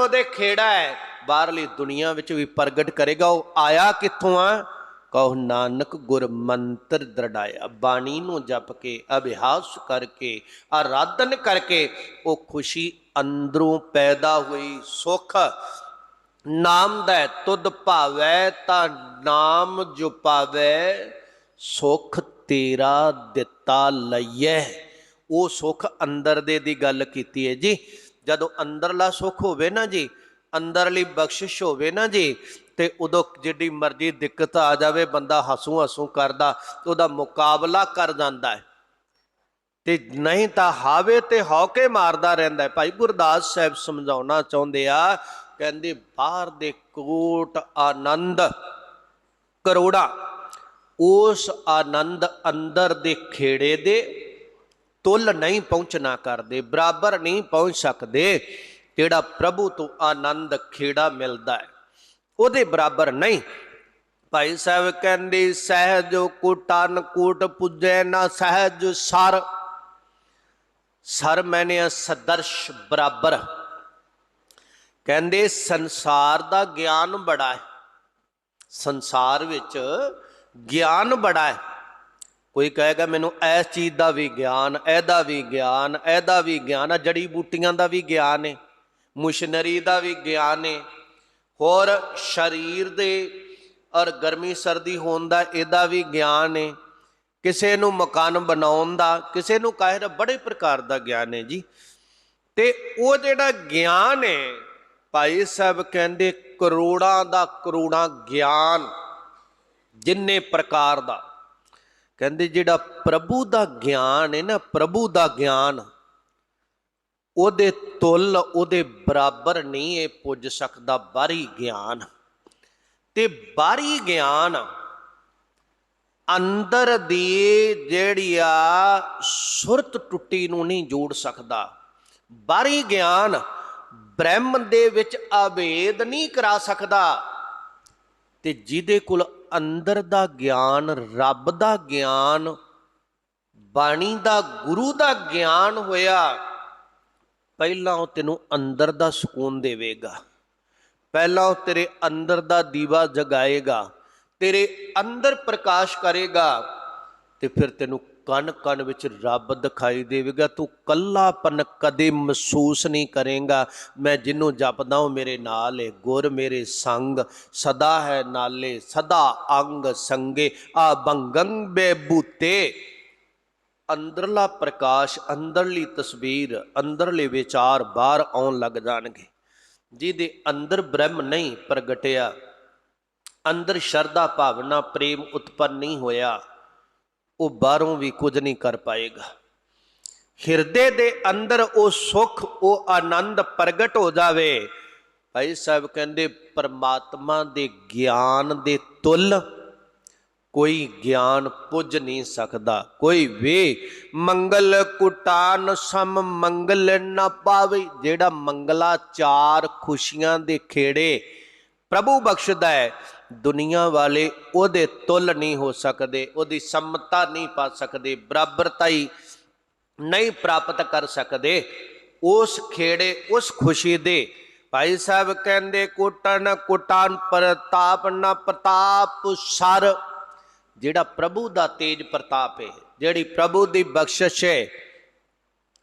ਉਹਦੇ ਖੇੜਾ ਹੈ। ਬਾਹਰਲੀ ਦੁਨੀਆ ਵਿੱਚ ਵੀ ਪ੍ਰਗਟ ਕਰੇਗਾ। ਉਹ ਆਇਆ ਕਿੱਥੋਂ ਆ? ਕਹੋ, ਨਾਨਕ ਗੁਰ ਮੰਤਰ ਦਰੜਾਇਆ। ਬਾਣੀ ਨੂੰ ਜਪ ਕੇ, ਅਭਿਆਸ ਕਰਕੇ, ਆਰਾਧਨ ਕਰਕੇ ਉਹ ਖੁਸ਼ੀ ਅੰਦਰੋਂ ਪੈਦਾ ਹੋਈ। ਸੁਖ ਨਾਮ ਦਾ ਤੁਧ ਭਾਵੈ ਤਾਂ ਨਾਮ ਜੋ ਪਾਵੈ, ਸੁਖ ਤੇਰਾ ਦਿੱਤਾ ਲਈਐ। ਉਹ ਸੁਖ ਅੰਦਰ ਦੇ ਦੀ ਗੱਲ ਕੀਤੀ ਹੈ ਜੀ। ਜਦੋਂ ਅੰਦਰਲਾ ਸੁੱਖ ਹੋਵੇ ਨਾ ਜੀ, ਅੰਦਰਲੀ ਬਖਸ਼ਿਸ਼ ਹੋਵੇ ਨਾ ਜੀ, ਤੇ ਉਦੋਂ ਜਿੱਡੀ ਮਰਜ਼ੀ ਦਿੱਕਤ ਆ ਜਾਵੇ, ਬੰਦਾ ਹਸੂ ਹਸੂ ਕਰਦਾ ਉਹਦਾ ਮੁਕਾਬਲਾ ਕਰ ਜਾਂਦਾ ਹੈ। ਤੇ ਨਹੀਂ ਤਾਂ ਹਾਵੇ ਤੇ ਹੌਕੇ ਮਾਰਦਾ ਰਹਿੰਦਾ ਹੈ। ਭਾਈ ਗੁਰਦਾਸ ਸਾਹਿਬ ਸਮਝਾਉਣਾ ਚਾਹੁੰਦੇ ਆ, ਕਹਿੰਦੇ ਬਾਹਰ ਦੇ ਕੋਟ ਆਨੰਦ ਕਰੋੜਾ, ਉਸ ਆਨੰਦ ਅੰਦਰ ਦੇ ਖੇੜੇ ਦੇ ਤੁਲ ਨਹੀਂ ਪਹੁੰਚਣਾ ਕਰਦੇ, ਬਰਾਬਰ ਨਹੀਂ ਪਹੁੰਚ ਸਕਦੇ, ਜਿਹੜਾ ਪ੍ਰਭੂ ਤੋਂ ਆਨੰਦ ਖੇੜਾ ਮਿਲਦਾ ਹੈ, ਉਹਦੇ ਬਰਾਬਰ ਨਹੀਂ। ਭਾਈ ਸਾਹਿਬ ਕਹਿੰਦੇ, ਸਹਿਜ ਕੋਟਨ ਕੋਟ ਪੁੱਜੈ ਨਾ ਸਹਿਜ ਸਰ। ਸਰ ਮੈਨੇ ਸਦਰਸ਼ ਬਰਾਬਰ। ਕਹਿੰਦੇ, ਸੰਸਾਰ ਦਾ ਗਿਆਨ ਬੜਾ ਹੈ। ਸੰਸਾਰ ਵਿੱਚ ਗਿਆਨ ਬੜਾ ਹੈ। ਕੋਈ ਕਹੇਗਾ, ਮੈਨੂੰ ਇਸ ਚੀਜ਼ ਦਾ ਵੀ ਗਿਆਨ, ਇਹਦਾ ਵੀ ਗਿਆਨ, ਇਹਦਾ ਵੀ ਗਿਆਨ ਆ, ਜੜੀ ਬੂਟੀਆਂ ਦਾ ਵੀ ਗਿਆਨ ਹੈ ਮਸ਼ੀਨਰੀ ਦਾ ਵੀ ਗਿਆਨ ਹੈ ਹੋਰ ਸਰੀਰ ਦੇ ਔਰ ਗਰਮੀ, ਸਰਦੀ ਹੋਣ ਦਾ ਇਹਦਾ ਵੀ ਗਿਆਨ ਹੈ ਕਿਸੇ ਨੂੰ ਮਕਾਨ ਬਣਾਉਣ ਦਾ, ਕਿਸੇ ਨੂੰ ਕਾਹੇ ਦਾ ਬੜੇ ਪ੍ਰਕਾਰ ਦਾ ਗਿਆਨ ਹੈ ਜੀ। ਤੇ ਉਹ ਜਿਹੜਾ ਗਿਆਨ ਹੈ ਭਾਈ ਸਾਹਿਬ ਕਹਿੰਦੇ ਕਰੋੜਾਂ ਦਾ ਕਰੋੜਾਂ ਗਿਆਨ ਜਿੰਨੇ ਪ੍ਰਕਾਰ ਦਾ। ਕਹਿੰਦੇ ਜਿਹੜਾ ਪ੍ਰਭੂ ਦਾ ਗਿਆਨ ਹੈ ਨਾ, ਪ੍ਰਭੂ ਦਾ ਗਿਆਨ, ਉਹਦੇ ਤੁਲ ਉਹਦੇ ਬਰਾਬਰ ਨਹੀਂ ਇਹ ਪੁੱਜ ਸਕਦਾ, ਬਾਹਰੀ ਗਿਆਨ। ਤੇ ਬਾਹਰੀ ਗਿਆਨ ਅੰਦਰ ਦੀ ਜਿਹੜੀ ਆ ਸੁਰਤ ਟੁੱਟੀ ਨੂੰ ਨਹੀਂ ਜੋੜ ਸਕਦਾ। ਬਾਹਰੀ ਗਿਆਨ ਬ੍ਰਹਮ ਦੇ ਵਿੱਚ ਆਵੇਦ ਨਹੀਂ ਕਰਾ ਸਕਦਾ। ਤੇ ਜਿਹਦੇ ਕੋਲ ਅੰਦਰ ਦਾ ਗਿਆਨ, ਰੱਬ ਦਾ ਗਿਆਨ, ਬਾਣੀ ਦਾ, ਗੁਰੂ ਦਾ ਗਿਆਨ ਹੋਇਆ, ਪਹਿਲਾਂ ਉਹ ਤੈਨੂੰ ਅੰਦਰ ਦਾ ਸਕੂਨ ਦੇਵੇਗਾ। ਪਹਿਲਾਂ ਉਹ ਤੇਰੇ ਅੰਦਰ ਦਾ ਦੀਵਾ ਜਗਾਏਗਾ, ਤੇਰੇ ਅੰਦਰ ਪ੍ਰਕਾਸ਼ ਕਰੇਗਾ, ਤੇ ਫਿਰ ਤੈਨੂੰ ਕਣ ਕਣ ਵਿੱਚ ਰੱਬ ਦਿਖਾਈ ਦੇਵੇਗਾ। ਤੂੰ ਕੱਲਾਪਨ ਕਦੇ ਮਹਿਸੂਸ ਨਹੀਂ ਕਰੇਗਾ। ਮੈਂ ਜਿਹਨੂੰ ਜਪਦਾ ਹਾਂ ਮੇਰੇ ਨਾਲ ਹੈ ਗੁਰ ਮੇਰੇ ਸੰਗ, ਸਦਾ ਹੈ ਨਾਲੇ, ਸਦਾ ਅੰਗ ਸੰਗੇ। ਆ ਬੰਗੰ ਬੇਬੂਤੇ ਅੰਦਰਲਾ ਪ੍ਰਕਾਸ਼, ਅੰਦਰਲੀ ਤਸਵੀਰ, ਅੰਦਰਲੇ ਵਿਚਾਰ ਬਾਹਰ ਆਉਣ ਲੱਗ ਜਾਣਗੇ। ਜਿਹਦੇ ਅੰਦਰ ਬ੍ਰਹਮ ਨਹੀਂ ਪ੍ਰਗਟਿਆ, ਅੰਦਰ ਸ਼ਰਧਾ ਭਾਵਨਾ ਪ੍ਰੇਮ ਉਤਪੰਨ ਨਹੀਂ ਹੋਇਆ। ਉਹ ਬਾਹਰੋਂ ਵੀ ਕੁਝ ਨਹੀਂ ਕਰ ਪਾਏਗਾ। ਹਿਰਦੇ ਦੇ ਅੰਦਰ ਉਹ ਸੁਖ, ਉਹ ਆਨੰਦ ਪ੍ਰਗਟ ਹੋ ਜਾਵੇ। ਭਾਈ ਸਾਹਿਬ ਕਹਿੰਦੇ, ਪਰਮਾਤਮਾ ਦੇ ਗਿਆਨ ਦੇ ਤੁਲ ਕੋਈ ਗਿਆਨ ਪੁੱਜ ਨਹੀਂ ਸਕਦਾ। ਕੋਈ ਵੇ ਮੰਗਲ ਕੁਟਾਨ ਸਮ ਮੰਗਲ ਨਾ ਪਾਵੇ, ਜਿਹੜਾ ਮੰਗਲਾ ਚਾਰ ਖੁਸ਼ੀਆਂ ਦੇ ਖੇੜੇ ਪ੍ਰਭੂ ਬਖਸ਼ਦਾ ਹੈ। ਦੁਨੀਆ ਵਾਲੇ ਉਹਦੇ ਤੁਲ ਨਹੀਂ ਹੋ ਸਕਦੇ, ਉਹਦੀ ਸਮਤਾ ਨਹੀਂ ਪਾ ਸਕਦੇ ਬਰਾਬਰਤਾ ਨਹੀਂ ਪ੍ਰਾਪਤ ਕਰ ਸਕਦੇ। ਉਸ ਖੇੜੇ, ਉਸ ਖੁਸ਼ੀ ਦੇ ਭਾਈ ਸਾਹਿਬ ਕਹਿੰਦੇ ਕੋਟਨ ਕੋਟਾਨ ਪ੍ਰਤਾਪ ਨਾ, ਪ੍ਰਤਾਪ ਸਰ। ਜਿਹੜਾ ਪ੍ਰਭੂ ਦਾ ਤੇਜ ਪ੍ਰਤਾਪ ਹੈ, ਜਿਹੜੀ ਪ੍ਰਭੂ ਦੀ ਬਖਸ਼ਿਸ਼ ਹੈ,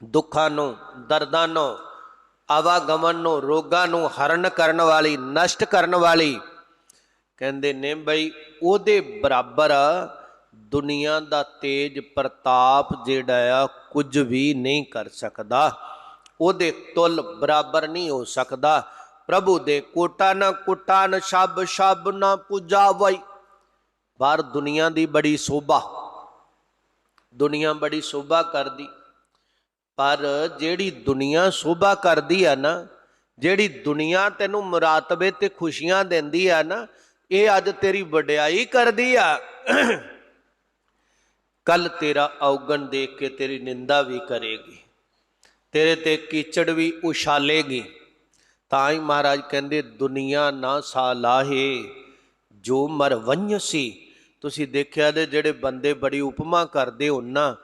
ਦੁੱਖਾਂ ਨੂੰ, ਦਰਦਾਂ ਨੂੰ, ਆਵਾਗਮਨ ਨੂੰ, ਰੋਗਾਂ ਨੂੰ ਹਰਨ ਕਰਨ ਵਾਲੀ, ਨਸ਼ਟ ਕਰਨ ਵਾਲੀ ਕਹਿੰਦੇ ਨੇ ਬਈ ਉਹਦੇ ਬਰਾਬਰ ਦੁਨੀਆ ਦਾ ਤੇਜ ਪ੍ਰਤਾਪ ਜਿਹੜਾ ਆ ਕੁਝ ਵੀ ਨਹੀਂ ਕਰ ਸਕਦਾ। ਉਹਦੇ ਤੁਲ ਬਰਾਬਰ ਨਹੀਂ ਹੋ ਸਕਦਾ। ਪ੍ਰਭੂ ਦੇ ਕੋਟਾ ਨਾ ਕੋਟਾ ਨ ਸ਼ਬ ਸ਼ਬ ਨਾ ਪੂਜਾ ਬਾਹਰ ਦੁਨੀਆ ਦੀ ਬੜੀ ਸੋਭਾ, ਦੁਨੀਆ ਬੜੀ ਸੋਭਾ ਕਰਦੀ। ਪਰ ਜਿਹੜੀ ਦੁਨੀਆ ਸੋਭਾ ਕਰਦੀ ਆ ਨਾ, ਜਿਹੜੀ ਦੁਨੀਆ ਤੈਨੂੰ ਮੁਰਾਤਬੇ ਤੇ ਖੁਸ਼ੀਆਂ ਦਿੰਦੀ ਆ ਨਾ ਇਹ ਅੱਜ ਤੇਰੀ ਵਡਿਆਈ ਕਰਦੀ ਆ। ਕੱਲ ਤੇਰਾ ਔਗਣ ਦੇਖ ਕੇ ਤੇਰੀ ਨਿੰਦਾ ਵੀ ਕਰੇਗੀ। ਤੇਰੇ ਤੇ ਕੀਚੜ ਵੀ ਉਛਾਲੇਗੀ। ਤਾਂ ਹੀ ਮਹਾਰਾਜ ਕਹਿੰਦੇ, ਦੁਨੀਆ ਨਾ ਸਾਲਾਹੇ ਜੋ ਮਰ ਵੰਯਸੀ ਤੁਸੀਂ ਦੇਖਿਆ ਦੇ ਜਿਹੜੇ ਬੰਦੇ ਬੜੀ ਉਪਮਾ ਕਰਦੇ ਹੋ ਨਾ,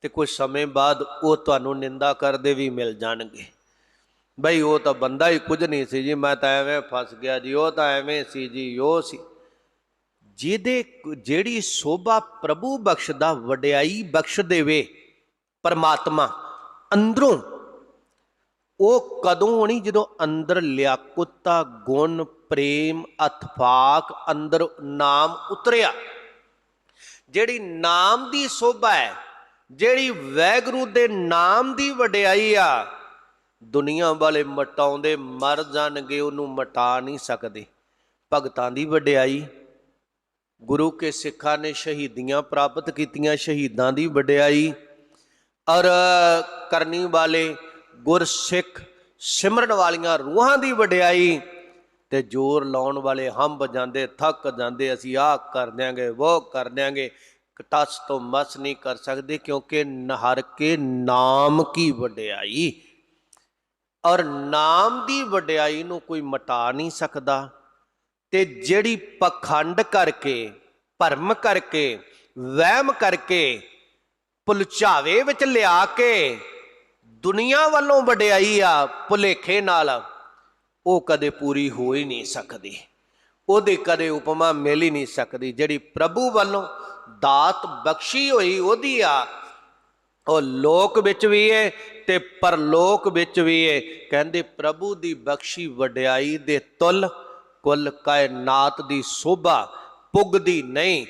ਤੇ ਕੁਝ ਸਮੇਂ ਬਾਅਦ ਉਹ ਤੁਹਾਨੂੰ ਨਿੰਦਾ ਕਰਦੇ ਵੀ ਮਿਲ ਜਾਣਗੇ। ਬਈ ਉਹ ਤਾਂ ਬੰਦਾ ਹੀ ਕੁਝ ਨਹੀਂ ਸੀ ਜੀ, ਮੈਂ ਤਾਂ ਐਵੇਂ ਫਸ ਗਿਆ ਜੀ, ਉਹ ਤਾਂ ਐਵੇਂ ਸੀ ਜੀ, ਉਹ ਸੀ। ਜਿਹਦੇ ਜਿਹੜੀ ਸੋਭਾ ਪ੍ਰਭੂ ਬਖਸ਼ਦਾ, ਵਡਿਆਈ ਬਖਸ਼ ਦੇਵੇ ਪਰਮਾਤਮਾ ਅੰਦਰੋਂ, ਉਹ ਕਦੋਂ ਹੋਣੀ ਜਦੋਂ ਅੰਦਰ ਲਿਆਕੁਤਾ ਗੁਣ, ਪ੍ਰੇਮ ਅਥਫਾਕ ਅੰਦਰ ਨਾਮ ਉਤਰਿਆ। ਜਿਹੜੀ ਨਾਮ ਦੀ ਸੋਭਾ ਹੈ, ਜਿਹੜੀ ਵੈਗਰੂ ਦੇ ਨਾਮ ਦੀ ਵਡਿਆਈ ਆ ਦੁਨੀਆ ਵਾਲੇ ਮਟਾਉਂਦੇ ਮਰ ਜਾਣਗੇ, ਉਹਨੂੰ ਮਟਾ ਨਹੀਂ ਸਕਦੇ। ਭਗਤਾਂ ਦੀ ਵਡਿਆਈ, ਗੁਰੂ ਕੇ ਸਿੱਖਾਂ ਨੇ ਸ਼ਹੀਦੀਆਂ ਪ੍ਰਾਪਤ ਕੀਤੀਆਂ, ਸ਼ਹੀਦਾਂ ਦੀ ਵਡਿਆਈ। ਔਰ ਕਰਨੀ ਵਾਲੇ ਗੁਰਸਿੱਖ ਸਿਮਰਨ ਵਾਲੀਆਂ ਰੂਹਾਂ ਦੀ ਵਡਿਆਈ। ਤੇ ਜ਼ੋਰ ਲਾਉਣ ਵਾਲੇ ਹੰਬ ਜਾਂਦੇ, ਥੱਕ ਜਾਂਦੇ, ਅਸੀਂ ਆਹ ਕਰ ਦਿਆਂਗੇ ਉਹ ਕਰ ਦਿਆਂਗੇ। ਟਸ ਤੋਂ ਮਸ ਨਹੀਂ ਕਰ ਸਕਦੇ, ਕਿਉਂਕਿ ਨਹਰ ਕੇ ਨਾਮ ਕੀ ਵਡਿਆਈ। ਔਰ ਨਾਮ ਦੀ ਵਡਿਆਈ ਨੂੰ ਕੋਈ ਮਟਾ ਨਹੀਂ ਸਕਦਾ। ਤੇ ਜਿਹੜੀ ਪਖੰਡ ਕਰਕੇ, ਭਰਮ ਕਰਕੇ, ਵਹਿਮ ਕਰਕੇ ਪੁਲਝਾਵੇ ਵਿੱਚ ਲਿਆ ਕੇ ਦੁਨੀਆ ਵੱਲੋਂ ਵਡਿਆਈ ਆ ਭੁਲੇਖੇ ਨਾਲ, ਉਹ ਕਦੇ ਪੂਰੀ ਹੋ ਹੀ ਨਹੀਂ ਸਕਦੀ। ਉਹਦੇ ਕਦੇ ਉਪਮਾ ਮਿਲ ਹੀ ਨਹੀਂ ਸਕਦੀ। ਜਿਹੜੀ ਪ੍ਰਭੂ ਵੱਲੋਂ ਦਾਤ ਬਖਸ਼ੀ ਹੋਈ, ਉਹਦੀ ਆ ਉਹ ਲੋਕ ਵਿੱਚ ਵੀ ਏ ਤੇ ਪਰਲੋਕ ਵਿੱਚ ਵੀ ਏ। ਕਹਿੰਦੇ ਪ੍ਰਭੂ ਦੀ ਬਖਸ਼ੀ ਵਡਿਆਈ ਦੇ ਤੁਲ, ਕੁੱਲ ਕਾਇਨਾਤ ਦੀ ਸੋਭਾ ਪੁੱਗਦੀ ਨਹੀਂ।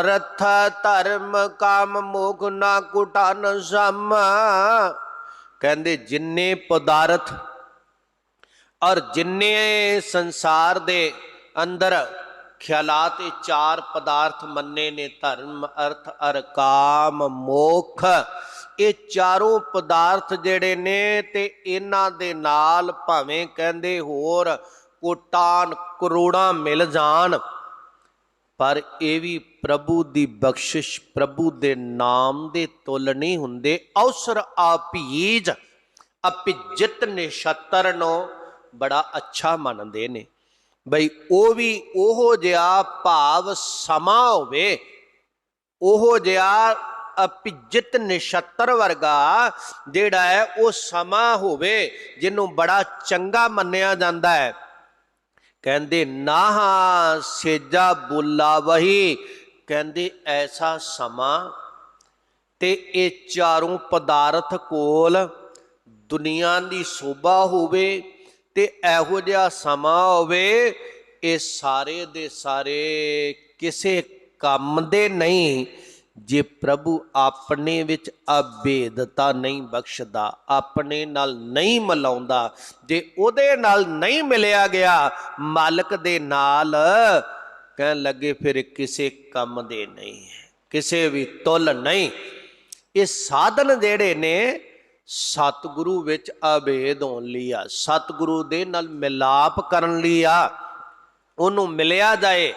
ਅਰਥ, ਧਰਮ, ਕਾਮ, ਮੋਖ ਨਾ ਕੁਟਨ ਸਮ। ਕਹਿੰਦੇ ਜਿੰਨੇ ਪਦਾਰਥ ਔਰ ਜਿੰਨੇ ਸੰਸਾਰ ਦੇ ਅੰਦਰ ਖਿਆਲਾਤ ਇਹ ਚਾਰ ਪਦਾਰਥ ਮੰਨੇ ਨੇ, ਧਰਮ, ਅਰਥ, ਅਰ ਕਾਮ, ਮੋਖ। ਇਹ ਚਾਰੋਂ ਪਦਾਰਥ ਜਿਹੜੇ ਨੇ ਤੇ ਇਹਨਾਂ ਦੇ ਨਾਲ ਭਾਵੇਂ ਕਹਿੰਦੇ ਹੋਰ ਕੋਟਾਨ ਕਰੋੜਾਂ ਮਿਲ ਜਾਣ, ਪਰ ਇਹ ਵੀ ਪ੍ਰਭੂ ਦੀ ਬਖਸ਼ਿਸ਼, ਪ੍ਰਭੂ ਦੇ ਨਾਮ ਦੇ ਤੁਲ ਨਹੀਂ ਹੁੰਦੇ। ਅਵਸਰ ਆਪੀਜ ਅਪਿਜਿਤ ਨਿਸ਼ਤਰ ਨੂੰ ਬੜਾ ਅੱਛਾ ਮੰਨਦੇ ਨੇ। ਬਈ ਉਹ ਵੀ ਉਹੋ ਜਿਹਾ ਭਾਵ ਸਮਾ ਹੋਵੇ, ਉਹੋ ਜਿਹਾ ਅਪਿਜਿਤ ਨਿਸ਼ਤਰ ਵਰਗਾ ਜਿਹੜਾ ਹੈ ਉਹ ਸਮਾ ਹੋਵੇ, ਜਿਹਨੂੰ ਬੜਾ ਚੰਗਾ ਮੰਨਿਆ ਜਾਂਦਾ ਹੈ। ਕਹਿੰਦੇ, ਨਾਹਾ ਸੇਜਾ ਬੁੱਲਾ ਵਹੀ। ਕਹਿੰਦੇ, ਐਸਾ ਸਮਾਂ। ਤੇ ਇਹ ਚਾਰੋਂ ਪਦਾਰਥ ਕੋਲ ਦੁਨੀਆ ਦੀ ਸੋਭਾ ਹੋਵੇ ਤੇ ਇਹੋ ਜਿਹਾ ਸਮਾਂ ਹੋਵੇ, ਇਹ ਸਾਰੇ ਦੇ ਸਾਰੇ ਕਿਸੇ ਕੰਮ ਦੇ ਨਹੀਂ, ਜੇ ਪ੍ਰਭੂ ਆਪਣੇ ਵਿੱਚ ਅਭੇਦਤਾ ਨਹੀਂ ਬਖਸ਼ਦਾ, ਆਪਣੇ ਨਾਲ ਨਹੀਂ ਮਿਲਾਉਂਦਾ, ਜੇ ਉਹਦੇ ਨਾਲ ਨਹੀਂ ਮਿਲਿਆ ਗਿਆ, ਮਾਲਕ ਦੇ ਨਾਲ ਕਹਿਣ ਲੱਗੇ, ਫਿਰ ਕਿਸੇ ਕੰਮ ਦੇ ਨਹੀਂ ਕਿਸੇ ਵੀ ਤੁਲ ਨਹੀਂ। ਇਹ ਸਾਧਨ ਜਿਹੜੇ ਨੇ ਸਤਿਗੁਰੂ ਵਿੱਚ ਅਭੇਦ ਹੋਣ ਲਈ ਆ, ਸਤਿਗੁਰੂ ਦੇ ਨਾਲ ਮਿਲਾਪ ਕਰਨ ਲਈ ਆ। ਉਹਨੂੰ ਮਿਲਿਆ ਜਾਏ,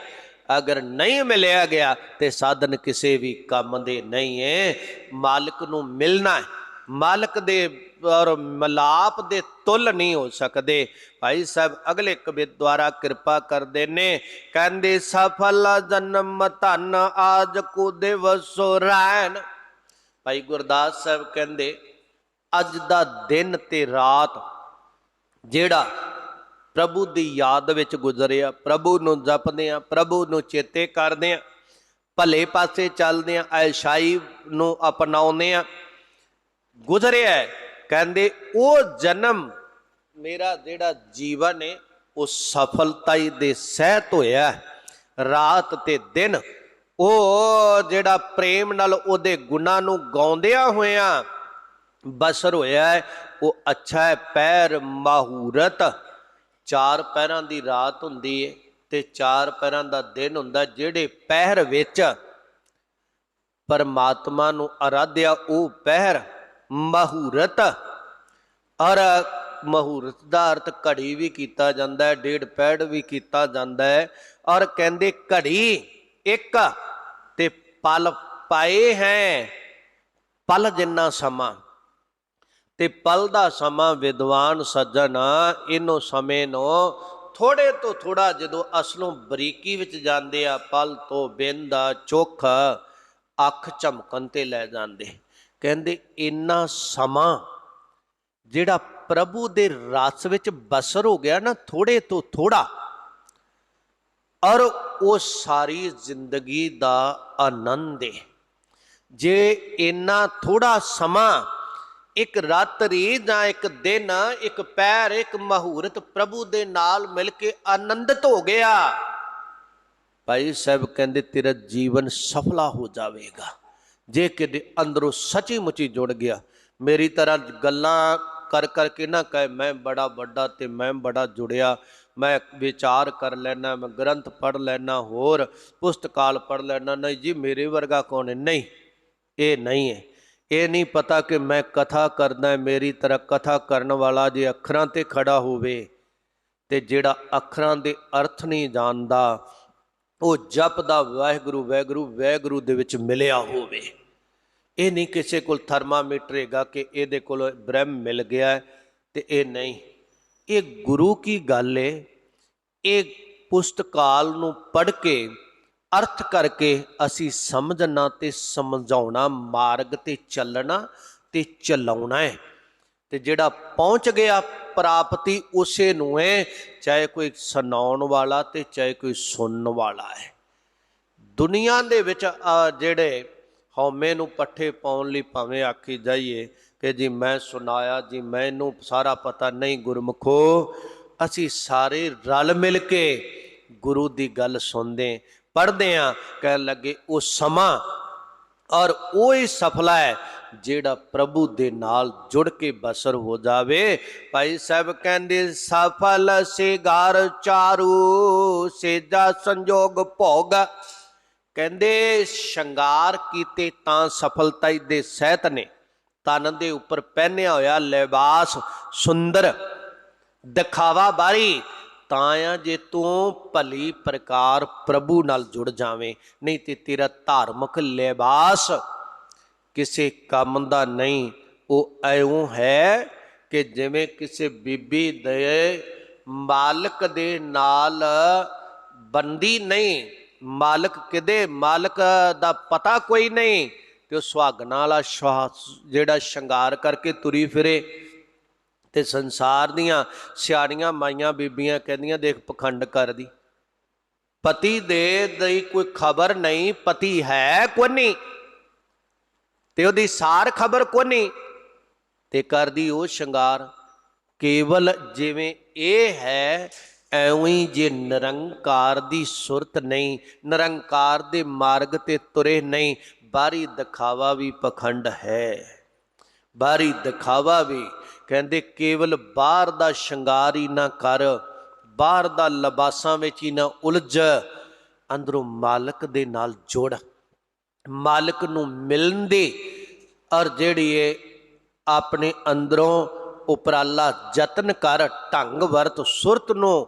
ਅਗਰ ਨਹੀਂ ਮਿਲਿਆ ਗਿਆ ਤੇ ਸਾਧਨ ਕਿਸੇ ਵੀ ਕੰਮ ਦੇ ਨਹੀਂ ਹੈ ਮਾਲਕ ਨੂੰ ਮਿਲਣਾ ਹੈ ਮਾਲਕ ਦੇ ਔਰ ਮਲਾਪ ਦੇ ਤੁਲ ਨਹੀਂ ਹੋ ਸਕਦੇ। ਭਾਈ ਸਾਹਿਬ, ਅਗਲੇ ਕਬੀਰ ਦੁਆਰਾ ਕਿਰਪਾ ਕਰਦੇ ਨੇ। ਕਹਿੰਦੇ, ਸਫਲ ਜਨਮ ਧਨ ਆਜ ਕੋ ਦਿਵਸੋ ਰਹਿਣ। ਭਾਈ ਗੁਰਦਾਸ ਸਾਹਿਬ ਕਹਿੰਦੇ ਅੱਜ ਦਾ ਦਿਨ ਤੇ ਰਾਤ ਜਿਹੜਾ ਪ੍ਰਭੂ ਦੀ ਯਾਦ ਵਿੱਚ ਗੁਜ਼ਰਿਆ ਪ੍ਰਭੂ ਨੂੰ ਜਪਦੇ ਆ, ਪ੍ਰਭੂ ਨੂੰ ਚੇਤੇ ਕਰਦੇ ਆ, ਭਲੇ ਪਾਸੇ ਚੱਲਦੇ ਆ ਐਸ਼ਾਈ ਨੂੰ ਅਪਣਾਉਂਦੇ ਆ। ਗੁਜ਼ਰਿਆ ਕਹਿੰਦੇ ਉਹ ਜਨਮ ਮੇਰਾ ਜਿਹੜਾ ਜੀਵਨ ਹੈ ਉਹ ਸਫਲਤਾ ਹੀ ਦੇ ਸਹਿਤ ਹੋਇਆ ਰਾਤ ਤੇ ਦਿਨ ਉਹ ਜਿਹੜਾ ਪ੍ਰੇਮ ਨਾਲ ਉਹਦੇ ਗੁਣਾਂ ਨੂੰ ਗਾਉਂਦਿਆਂ ਹੋਇਆਂ ਬਸਰ ਹੋਇਆ ਹੈ, ਉਹ ਅੱਛਾ ਹੈ, ਪੈਰ ਮਾਹੂਰਤ। ਚਾਰ ਪੈਰਾਂ ਦੀ ਰਾਤ ਹੁੰਦੀ ਹੈ ਤੇ ਚਾਰ ਪੈਰਾਂ ਦਾ ਦਿਨ ਹੁੰਦਾ ਜਿਹੜੇ ਪਹਿਰ ਵਿੱਚ ਪਰਮਾਤਮਾ ਨੂੰ ਅਰਾਧਿਆ, ਉਹ ਪਹਿਰ ਮਹੂਰਤ। ਔਰ ਮਹੂਰਤ ਦਾ ਅਰਥ ਘੜੀ ਵੀ ਕੀਤਾ ਜਾਂਦਾ ਹੈ, ਡੇਢ ਪੈੜ ਵੀ ਕੀਤਾ ਜਾਂਦਾ ਹੈ। ਔਰ ਕਹਿੰਦੇ ਘੜੀ ਇੱਕ ਤੇ ਪਲ ਪਾਏ ਹੈ, ਪਲ ਜਿੰਨਾ ਸਮਾਂ। ਤੇ ਪਲ ਦਾ ਸਮਾਂ ਵਿਦਵਾਨ ਸੱਜਣ ਇਹਨੂੰ ਸਮੇਂ ਨੂੰ ਥੋੜੇ ਤੋਂ ਥੋੜਾ ਜਦੋਂ ਅਸਲੋਂ ਬਰੀਕੀ ਵਿੱਚ ਜਾਂਦੇ ਆ, ਪਲ ਤੋਂ ਬਿੰਦਾ ਚੁੱਖ ਅੱਖ ਝਮਕਣ ਤੇ ਲੈ ਜਾਂਦੇ। ਕਹਿੰਦੇ ਇੰਨਾ ਸਮਾਂ ਜਿਹੜਾ ਪ੍ਰਭੂ ਦੇ ਰਸ ਵਿੱਚ ਬਸਰ ਹੋ ਗਿਆ ਨਾ ਥੋੜੇ ਤੋਂ ਥੋੜਾ ਔਰ ਉਹ ਸਾਰੀ ਜ਼ਿੰਦਗੀ ਦਾ ਆਨੰਦ ਹੈ ਜੇ ਇੰਨਾ ਥੋੜਾ ਸਮਾਂ ਇੱਕ ਰਾਤਰੀ ਜਾਂ ਇੱਕ ਦਿਨ, ਇੱਕ ਪੈਰ, ਇੱਕ ਮਹੂਰਤ ਪ੍ਰਭੂ ਦੇ ਨਾਲ ਮਿਲ ਕੇ ਆਨੰਦਿਤ ਹੋ ਗਿਆ। ਭਾਈ ਸਾਹਿਬ ਕਹਿੰਦੇ, ਤੇਰਾ ਜੀਵਨ ਸਫਲਾ ਹੋ ਜਾਵੇਗਾ। ਜੇ ਕਿਤੇ ਅੰਦਰੋਂ ਸੱਚੀ ਮੁੱਚੀ ਜੁੜ ਗਿਆ, ਮੇਰੀ ਤਰ੍ਹਾਂ ਗੱਲਾਂ ਕਰ ਕਰਕੇ ਨਾ ਕਹੇ, ਮੈਂ ਬੜਾ ਵੱਡਾ ਤੇ ਮੈਂ ਬੜਾ ਜੁੜਿਆ। ਮੈਂ ਵਿਚਾਰ ਕਰ ਲੈਣਾ ਮੈਂ ਗ੍ਰੰਥ ਪੜ ਲੈਣਾ ਹੋਰ ਪੁਸਤਕਾਲ ਪੜ ਲੈਣਾ ਨਹੀਂ ਜੀ, ਮੇਰੇ ਵਰਗਾ ਕੌਣ ਹੈ? ਨਹੀਂ, ਇਹ ਨਹੀਂ ਹੈ। ਇਹ ਨਹੀਂ ਪਤਾ ਕਿ ਮੈਂ ਕਥਾ ਕਰਦਾ ਮੇਰੀ ਤਰ੍ਹਾਂ ਕਥਾ ਕਰਨ ਵਾਲਾ ਜੇ ਅੱਖਰਾਂ ਤੇ ਖੜਾ ਹੋਵੇ ਤੇ ਜਿਹੜਾ ਅੱਖਰਾਂ ਦੇ ਅਰਥ ਨਹੀਂ ਜਾਣਦਾ, ਉਹ ਜਪਦਾ ਵਾਹਿਗੁਰੂ ਵਾਹਿਗੁਰੂ ਵਾਹਿਗੁਰੂ ਦੇ ਵਿੱਚ ਮਿਲਿਆ ਹੋਵੇ। ਇਹ ਨਹੀਂ ਕਿਸੇ ਕੋਲ ਥਰਮਾਮੀਟਰ ਹੈਗਾ ਕਿ ਇਹਦੇ ਕੋਲ ਬ੍ਰਹਮ ਮਿਲ ਗਿਆ ਹੈ ਤੇ ਇਹ ਨਹੀਂ। ਇਹ ਗੁਰੂ ਕੀ ਗੱਲ ਏ? ਇਹ ਪੁਸਤਕਾਲ ਨੂੰ ਪੜ੍ਹ ਕੇ ਅਰਥ ਕਰਕੇ ਅਸੀਂ ਸਮਝਣਾ ਤੇ ਸਮਝਾਉਣਾ, ਮਾਰਗ ਤੇ ਚੱਲਣਾ ਤੇ ਚਲਾਉਣਾ ਹੈ। ਤੇ ਜਿਹੜਾ ਪਹੁੰਚ ਗਿਆ ਪ੍ਰਾਪਤੀ ਉਸੇ ਨੂੰ ਹੈ, ਚਾਹੇ ਕੋਈ ਸੁਣਾਉਣ ਵਾਲਾ ਤੇ ਚਾਹੇ ਕੋਈ ਸੁਣਨ ਵਾਲਾ ਹੈ। ਦੁਨੀਆ ਦੇ ਵਿੱਚ ਜਿਹੜੇ ਹਉਮੈ ਨੂੰ ਪੱਠੇ ਪਾਉਣ ਲਈ ਭਾਵੇਂ ਆਖੀ ਜਾਈਏ ਕਿ ਜੀ ਮੈਂ ਸੁਣਾਇਆ, ਜੀ ਮੈਨੂੰ ਸਾਰਾ ਪਤਾ ਨਹੀਂ ਗੁਰਮੁਖੋ, ਅਸੀਂ ਸਾਰੇ ਰਲ ਮਿਲ ਕੇ ਗੁਰੂ ਦੀ ਗੱਲ ਸੁਣਦੇ ਪੜਦੇ ਆ, ਕਹਿਣ ਲੱਗੇ, ਉਹ ਸਮਾਂ ਔਰ ਉਹ ਹੀ ਸਫਲਾ ਹੈ ਜਿਹੜਾ ਪ੍ਰਭੂ ਦੇ ਨਾਲ ਜੁੜ ਕੇ ਬਸਰ ਹੋ ਜਾਵੇ। ਭਾਈ ਸਾਹਿਬ ਕਹਿੰਦੇ, ਸਫਲ ਸਿਗਾਰ ਚਾਰੂ, ਸੇਜਾ ਸੰਜੋਗ ਭੋਗ। ਕਹਿੰਦੇ, ਸ਼ਿੰਗਾਰ ਕੀਤੇ ਤਾਂ ਸਫਲਤਾ ਦੇ ਸਹਿਤ ਨੇ। ਤਨ ਦੇ ਉੱਪਰ ਪਹਿਨਿਆ ਹੋਇਆ ਲਿਬਾਸ ਸੁੰਦਰ, ਦਿਖਾਵਾ ਬਾਰੀ। ਤਾਂ ਆ ਜੇ ਤੂੰ ਭਲੀ ਪ੍ਰਕਾਰ ਪ੍ਰਭੂ ਨਾਲ ਜੁੜ ਜਾਵੇਂ, ਨਹੀਂ ਤੇ ਤੇਰਾ ਧਾਰਮਿਕ ਲਿਬਾਸ ਕਿਸੇ ਕੰਮ ਦਾ ਨਹੀਂ। ਉਹ ਐਉਂ ਹੈ ਕਿ ਜਿਵੇਂ ਕਿਸੇ ਬੀਬੀ ਦੇ ਮਾਲਕ ਦੇ ਨਾਲ ਬੰਦੀ ਨਹੀਂ, ਮਾਲਕ ਕਿਦੇ ਮਾਲਕ ਦਾ ਪਤਾ ਕੋਈ ਨਹੀਂ, ਤੇ ਉਹ ਸੁਹਾਗਣਾ ਵਾਲਾ ਸ਼ਵਾਸ ਜਿਹੜਾ ਸ਼ਿੰਗਾਰ ਕਰਕੇ ਤੁਰੀ ਫਿਰੇ। ਤੇ ਸੰਸਾਰ ਦੀਆਂ ਸਿਆਣੀਆਂ ਮਾਈਆਂ ਬੀਬੀਆਂ ਕਹਿੰਦੀਆਂ, ਦੇਖ ਪਖੰਡ ਕਰਦੀ ਪਤੀ ਦੇ ਦੀ ਕੋਈ ਖਬਰ ਨਹੀਂ, ਪਤੀ ਹੈ ਕੋਨੀ? ਤੇ ਉਹਦੀ ਸਾਰ ਖਬਰ ਕੋਨੀ? ਤੇ ਕਰਦੀ ਉਹ ਸ਼ਿੰਗਾਰ। ਕੇਵਲ ਜਿਵੇਂ ਇਹ ਹੈ, ਐਵੇਂ ਹੀ ਜੇ ਨਿਰੰਕਾਰ ਦੀ ਸੁਰਤ ਨਹੀਂ, ਨਿਰੰਕਾਰ ਦੇ ਮਾਰਗ ਤੇ ਤੁਰੇ ਨਹੀਂ ਬਾਹਰੀ ਦਿਖਾਵਾ ਵੀ ਪਖੰਡ ਹੈ। ਬਾਹਰੀ ਦਿਖਾਵਾ ਵੀ ਕਹਿੰਦੇ, ਕੇਵਲ ਬਾਹਰ ਦਾ ਸ਼ਿੰਗਾਰ ਹੀ ਨਾ ਕਰ, ਬਾਹਰ ਦਾ ਲਬਾਸਾਂ ਵਿੱਚ ਹੀ ਨਾ ਉਲਝ। ਅੰਦਰੋਂ ਮਾਲਕ ਦੇ ਨਾਲ ਜੋੜ। ਮਾਲਕ ਨੂੰ ਮਿਲਣ ਦੇ ਔਰ ਜਿਹੜੀ ਇਹ ਆਪਣੇ ਅੰਦਰੋਂ ਉਪਰਾਲਾ ਯਤਨ ਕਰ, ਢੰਗ ਵਰਤ, ਸੁਰਤ ਨੂੰ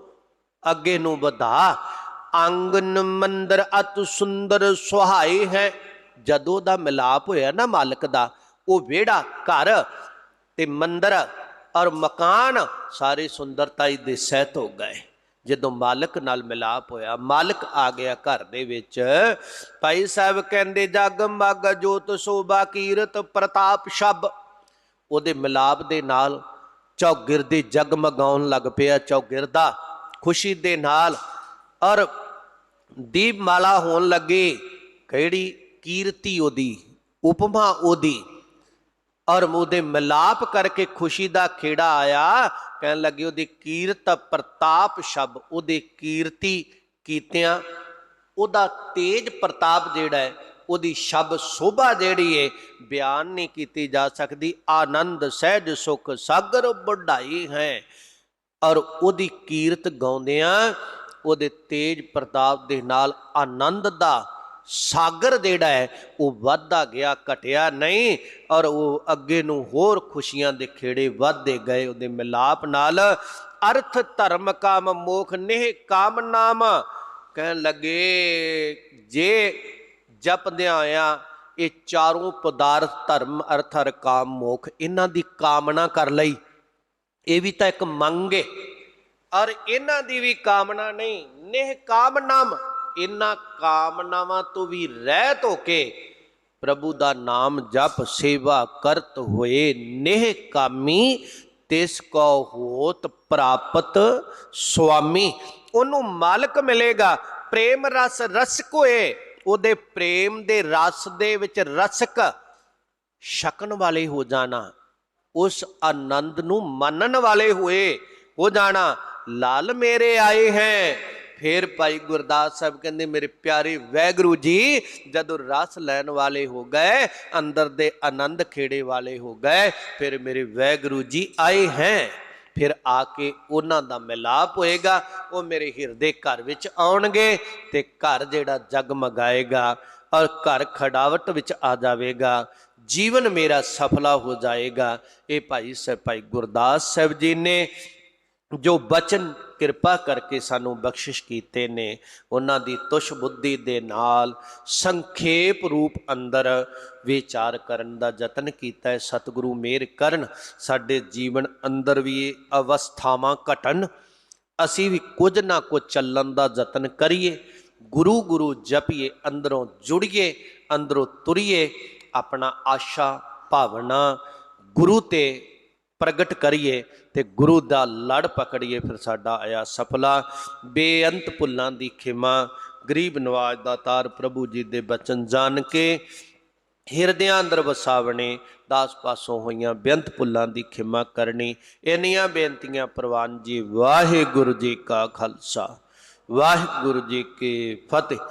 ਅੱਗੇ ਨੂੰ ਵਧਾ। ਆਂਗਨ ਮੰਦਰ ਅਤ ਸੁੰਦਰ ਸੁਹਾਈ ਹੈ। ਜਦੋਂ ਦਾ ਮਿਲਾਪ ਹੋਇਆ ਨਾ ਮਾਲਕ ਦਾ, ਉਹ ਵਿਹੜਾ ਘਰ ਤੇ ਮੰਦਰ ਔਰ ਮਕਾਨ ਸਾਰੇ ਸੁੰਦਰਤਾ ਦੇ ਸਹਿਤ ਹੋ ਗਏ। ਜਦੋਂ ਮਾਲਕ ਨਾਲ ਮਿਲਾਪ ਹੋਇਆ, ਮਾਲਕ ਆ ਗਿਆ ਘਰ ਦੇ ਵਿੱਚ। ਭਾਈ ਸਾਹਿਬ ਕਹਿੰਦੇ, ਜਗ ਮਗ ਜੋਤ ਸੋਭਾ ਕੀਰਤ ਪ੍ਰਤਾਪ ਸ਼ਬ। ਉਹਦੇ ਮਿਲਾਪ ਦੇ ਨਾਲ ਚੌਗਿਰਦੇ ਜਗਮਗਾਉਣ ਲੱਗ ਪਿਆ। ਚੌਗਿਰਦਾ ਖੁਸ਼ੀ ਦੇ ਨਾਲ ਔਰ ਦੀਪ ਮਾਲਾ ਹੋਣ ਲੱਗੇ। ਕਿਹੜੀ ਕੀਰਤੀ ਉਹਦੀ, ਉਪਮਾ ਉਹਦੀ ਔਰ ਉਹਦੇ ਮਿਲਾਪ ਕਰਕੇ ਖੁਸ਼ੀ ਦਾ ਖੇੜਾ ਆਇਆ। ਕਹਿਣ ਲੱਗੇ, ਉਹਦੀ ਕੀਰਤ ਪ੍ਰਤਾਪ ਸ਼ਬ ਉਹਦੇ ਕੀਰਤੀ ਕੀਤਿਆਂ, ਉਹਦਾ ਤੇਜ ਪ੍ਰਤਾਪ ਜਿਹੜਾ ਹੈ, ਉਹਦੀ ਸ਼ਬ ਸੋਭਾ ਜਿਹੜੀ ਹੈ ਬਿਆਨ ਨਹੀਂ ਕੀਤੀ ਜਾ ਸਕਦੀ। ਆਨੰਦ ਸਹਿਜ ਸੁਖ ਸਾਗਰ ਵਡਾਈ ਹੈ। ਔਰ ਉਹਦੀ ਕੀਰਤ ਗਾਉਂਦਿਆਂ ਉਹਦੇ ਤੇਜ ਪ੍ਰਤਾਪ ਦੇ ਨਾਲ ਆਨੰਦ ਦਾ ਸਾਗਰ ਜਿਹੜਾ ਹੈ, ਉਹ ਵੱਧਦਾ ਗਿਆ, ਘਟਿਆ ਨਹੀਂ ਔਰ ਉਹ ਅੱਗੇ ਨੂੰ ਹੋਰ ਖੁਸ਼ੀਆਂ ਦੇ ਖੇੜੇ ਵੱਧਦੇ ਗਏ ਉਹਦੇ ਮਿਲਾਪ ਨਾਲ। ਅਰਥ, ਧਰਮ, ਕਾਮ, ਮੋਖ, ਨੇਹ, ਕਾਮ ਕਹਿਣ ਲੱਗੇ, ਜੇ ਜਪਦਿਆਂ ਆ ਇਹ ਚਾਰੋਂ ਪਦਾਰਥ, ਧਰਮ, ਅਰਥ ਹਰ ਕਾਮ, ਮੋਖ ਇਹਨਾਂ ਦੀ ਕਾਮਨਾ ਕਰ ਲਈ। ਇਹ ਵੀ ਤਾਂ ਇੱਕ ਮੰਗ ਹੈ ਔਰ ਇਹਨਾਂ ਦੀ ਵੀ ਕਾਮਨਾ ਨਹੀਂ, ਨੇਹ ਕਾਮਨਾਮ ਇਹਨਾਂ ਕਾਮਨਾਵਾਂ ਤੋਂ ਵੀ ਰਹਿਤ ਹੋ ਕੇ ਪ੍ਰਭੂ ਦਾ ਨਾਮ ਜਪ ਸੇਵਾ ਕਰਤ ਹੋਏ ਨੇਹ ਕਾਮੀ, ਤਿਸ ਕੋ ਹੋਤ ਪ੍ਰਾਪਤ ਸੁਆਮੀ। ਉਹਨੂੰ ਮਾਲਕ ਮਿਲੇਗਾ, ਪ੍ਰੇਮ ਰਸ ਰਸਕ ਹੋਏ ਉਹਦੇ ਪ੍ਰੇਮ ਦੇ ਰਸ ਦੇ ਵਿੱਚ ਰਸਕ ਛਕਣ ਵਾਲੇ ਹੋ ਜਾਣਾ, ਉਸ ਆਨੰਦ ਨੂੰ ਮੰਨਣ ਵਾਲੇ ਹੋਏ ਹੋ ਜਾਣਾ, ਲਾਲ ਮੇਰੇ ਆਏ ਹੈ ਫਿਰ ਭਾਈ ਗੁਰਦਾਸ ਸਾਹਿਬ ਕਹਿੰਦੇ, ਮੇਰੇ ਪਿਆਰੇ ਵੈਗਰੂ ਜੀ, ਜਦੋਂ ਰਸ ਲੈਣ ਵਾਲੇ ਹੋ ਗਏ, ਅੰਦਰ ਦੇ ਆਨੰਦ ਖੇੜੇ ਵਾਲੇ ਹੋ ਗਏ, ਫਿਰ ਮੇਰੇ ਵੈਗਰੂ ਜੀ ਆਏ ਹੈ। ਫਿਰ ਆ ਕੇ ਉਹਨਾਂ ਦਾ ਮਿਲਾਪ ਹੋਏਗਾ, ਉਹ ਮੇਰੇ ਹਿਰਦੇ ਘਰ ਵਿੱਚ ਆਉਣਗੇ ਤੇ ਘਰ ਜਿਹੜਾ ਜਗਮਗਾਏਗਾ ਔਰ ਘਰ ਖੜਾਵਟ ਵਿੱਚ ਆ ਜਾਵੇਗਾ, ਜੀਵਨ ਮੇਰਾ ਸਫਲਾ ਹੋ ਜਾਏਗਾ। ਇਹ ਭਾਈ ਸਾਹਿਬ ਭਾਈ ਗੁਰਦਾਸ ਸਾਹਿਬ ਜੀ ਨੇ ਜੋ ਬਚਨ ਕਿਰਪਾ ਕਰਕੇ ਸਾਨੂੰ ਬਖਸ਼ਿਸ਼ ਕੀਤੇ ਨੇ, ਉਹਨਾਂ ਦੀ ਤੁਸ਼ ਬੁੱਧੀ ਦੇ ਨਾਲ ਸੰਖੇਪ ਰੂਪ ਅੰਦਰ ਵਿਚਾਰ ਕਰਨ ਦਾ ਯਤਨ ਕੀਤਾ ਹੈ। ਸਤਿਗੁਰੂ ਮੇਰ ਕਰਨ, ਸਾਡੇ ਜੀਵਨ ਅੰਦਰ ਵੀ ਇਹ ਅਵਸਥਾਵਾਂ ਘਟਣ। ਅਸੀਂ ਵੀ ਕੁਝ ਨਾ ਕੁਝ ਚੱਲਣ ਦਾ ਯਤਨ ਕਰੀਏ, ਗੁਰੂ ਗੁਰੂ ਜਪੀਏ, ਅੰਦਰੋਂ ਜੁੜੀਏ, ਅੰਦਰੋਂ ਤੁਰੀਏ, ਆਪਣਾ ਆਸ਼ਾ, ਭਾਵਨਾ ਗੁਰੂ ਤੇ ਪ੍ਰਗਟ ਕਰੀਏ ਤੇ ਗੁਰੂ ਦਾ ਲੜ ਪਕੜੀਏ, ਫਿਰ ਸਾਡਾ ਆਇਆ ਸਫਲਾ। ਬੇਅੰਤ ਭੁੱਲਾਂ ਦੀ ਖਿਮਾ, ਗਰੀਬ ਨਵਾਜ ਦਾ ਤਾਰ ਪ੍ਰਭੂ ਜੀ ਦੇ ਬਚਨ ਜਾਣ ਕੇ। ਹਿਰਦਿਆਂ ਅੰਦਰ ਵਸਾਵਣੇ, ਦਾਸ ਪਾਸੋਂ ਹੋਈਆਂ ਬੇਅੰਤ ਭੁੱਲਾਂ ਦੀ ਖਿਮਾ ਕਰਨੀ। ਇੰਨੀਆਂ ਬੇਨਤੀਆਂ ਪ੍ਰਵਾਨ ਜੀ, ਵਾਹਿਗੁਰੂ ਜੀ ਕਾ ਖਾਲਸਾ। ਵਾਹਿਗੁਰੂ ਜੀ ਕੀ ਫਤਿਹ।